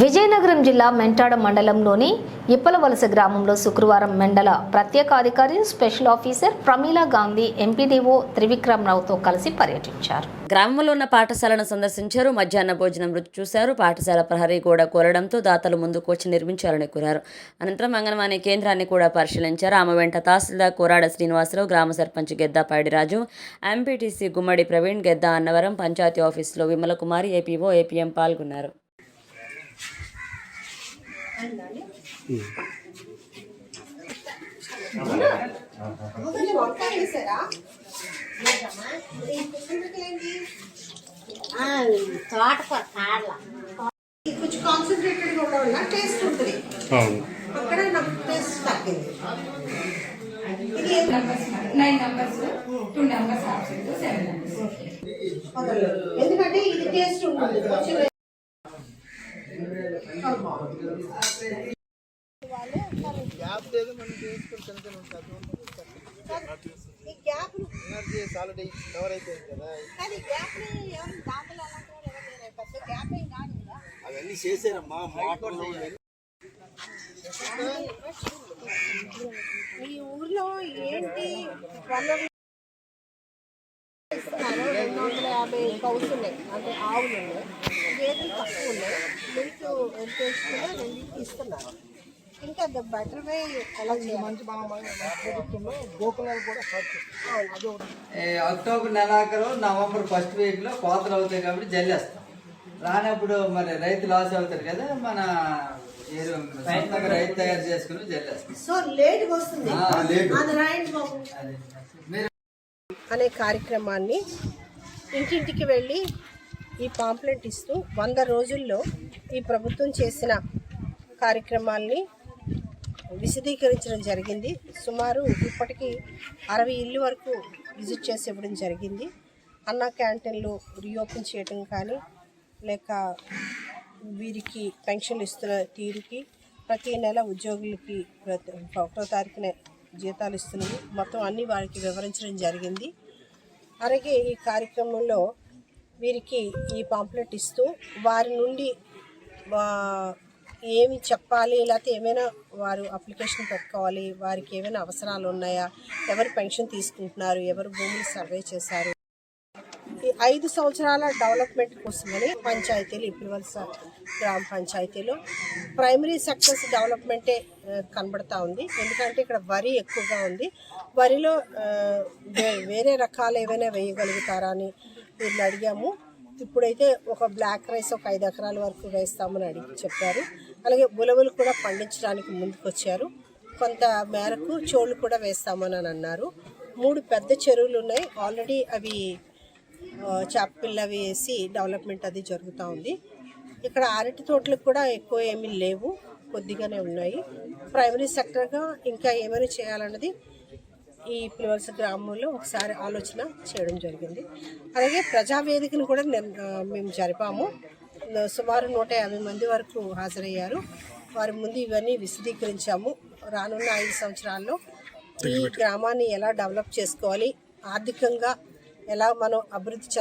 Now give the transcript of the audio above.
విజయనగరం జిల్లా మెంటాడ మండలంలోని ఇప్పలవలస గ్రామంలో శుక్రవారం మండల ప్రత్యేకాధికారి special officer Pramila Gandhi MPDO Trivikram రావుతో కలిసి పర్యటించారు. గ్రామంలో ఉన్న పాఠశాలను సందర్శించారు. మధ్యాహ్న భోజనం రుచి చూశారు. పాఠశాల ప్రహరీ గోడ కోరడంతో దాతలు ముందుకు వచ్చి నిర్మించాలని కోరారు. అనంతరం అంగన్వాడీ కేంద్రాన్ని కూడా పరిశీలించారు. ఆమె వెంట తహసీల్దార్ కోరాడ శ్రీనివాసరావు గ్రామ సర్పంచ్ గెద్దా పాడిరాజు ఎంపీటీసీ గుమ్మడి ప్రవీణ్ గెద్దా అన్నవరం పంచాయతీ ఆఫీసులో విమల కుమారి ఏపీఓ ఏపీఎం పాల్గొన్నారు. తోటకూర కాడల కొంచెం కాన్సన్ట్రేటెడ్ కూడా ఉండడం వల్ల టేస్ట్ ఉంటుంది అక్కడ నాకు టేస్ట్ తగ్గింది ఇది ఏం nine numbers two numbers option seven numbers ఎందుకంటే ఇది టేస్ట్ ఉంటుంది కొంచెం ఈ గ్యాప్ కానీ గ్యాప్ ఏమైనా దాతలు అలాంటి వాళ్ళు ఎవరు లేరా? పెద్ద గ్యాప్ ఏం కదా అవన్నీ చేశారమ్మా మోటార్లు మీ ఊర్లో ఏంటి వనరులు యాభై కౌస్ ఉన్నాయి. అంటే ఆవులు ఉన్నాయి. గేదెలు తక్కువ ఉన్నాయి. మిల్క్ ఎంత వేసుకున్నా రెండింటికి ఇస్తున్నారు. ఇంకా ద బెటర్ వే ఎలా మంచి ప్రభుత్వంలో గోకులాలు కూడా అక్టోబర్ నెలాఖరు నవంబర్ ఫస్ట్ వీక్లో కోతలు అవుతాయి కాబట్టి జల్లేస్తాం. రానప్పుడు మరి రైతు లాస్ అవుతారు కదా మన రైతు తయారు చేసుకుని జల్లేస్తాం. సో లేట్గా వస్తుంది. అనే కార్యక్రమాన్ని ఇంటింటికి వెళ్ళి ఈ పాంప్లెట్ ఇస్తూ వంద రోజుల్లో ఈ ప్రభుత్వం చేసిన కార్యక్రమాల్ని విశదీకరించడం జరిగింది. సుమారు ఇప్పటికీ అరవై ఇల్లు వరకు విజిట్ చేసి ఇవ్వడం జరిగింది. అన్న క్యాంటీన్లు రీఓపెన్ చేయటం కానీ లేక వీరికి పెన్షన్లు ఇస్తున్న తీరుకి ప్రతి నెల ఉద్యోగులకి ప్రతి ఒకటో తారీఖున జీతాలు ఇస్తున్నాయి మొత్తం అన్ని వారికి వివరించడం జరిగింది. అలాగే ఈ కార్యక్రమంలో వీరికి ఈ పాంప్లెట్ ఇస్తూ వారి నుండి ఏమి చెప్పాలి లేకపోతే ఏమైనా వారు అప్లికేషన్ పెట్టుకోవాలి వారికి ఏమైనా అవసరాలు ఉన్నాయా ఎవరు పెన్షన్ తీసుకుంటున్నారు ఎవరు భూములు సర్వే చేశారు. ఈ ఐదు సంవత్సరాల డెవలప్మెంట్ కోసమని పంచాయతీలు ఇప్పటివలస గ్రామ పంచాయతీలో. ప్రైమరీ సెక్టర్స్ డెవలప్మెంటే కనబడతా ఉంది. ఎందుకంటే ఇక్కడ వరి ఎక్కువగా ఉంది. వరిలో వే- వేరే రకాలు ఏమైనా వేయగలుగుతారా అని వీళ్ళు అడిగాము. ఇప్పుడైతే ఒక బ్లాక్ రైస్ ఒక ఐదు ఎకరాల వరకు వేస్తామని అడిగి చెప్పారు. అలాగే ఉలవలు కూడా పండించడానికి ముందుకొచ్చారు. కొంత మేరకు చోళ్ళు కూడా వేస్తామని అని అన్నారు. మూడు పెద్ద చెరువులు ఉన్నాయి. ఆల్రెడీ అవి చేపపిల్ల వేసి డెవలప్మెంట్ అది జరుగుతూ ఉంది. ఇక్కడ అరటి తోటలకు కూడా ఎక్కువ ఏమీ లేవు కొద్దిగానే ఉన్నాయి. ప్రైమరీ సెక్టర్గా ఇంకా ఏమైనా చేయాలన్నది ఈ పిలవలస గ్రామంలో ఒకసారి ఆలోచన చేయడం జరిగింది. అలాగే ప్రజావేదికను కూడా మేము జరిపాము. సుమారు నూట యాభై మంది వరకు హాజరయ్యారు. వారి ముందు ఇవన్నీ విశదీకరించాము. రానున్న ఐదు సంవత్సరాల్లో ఈ గ్రామాన్ని ఎలా డెవలప్ చేసుకోవాలి ఆర్థికంగా ఎలా మనం అభివృద్ధి చెంద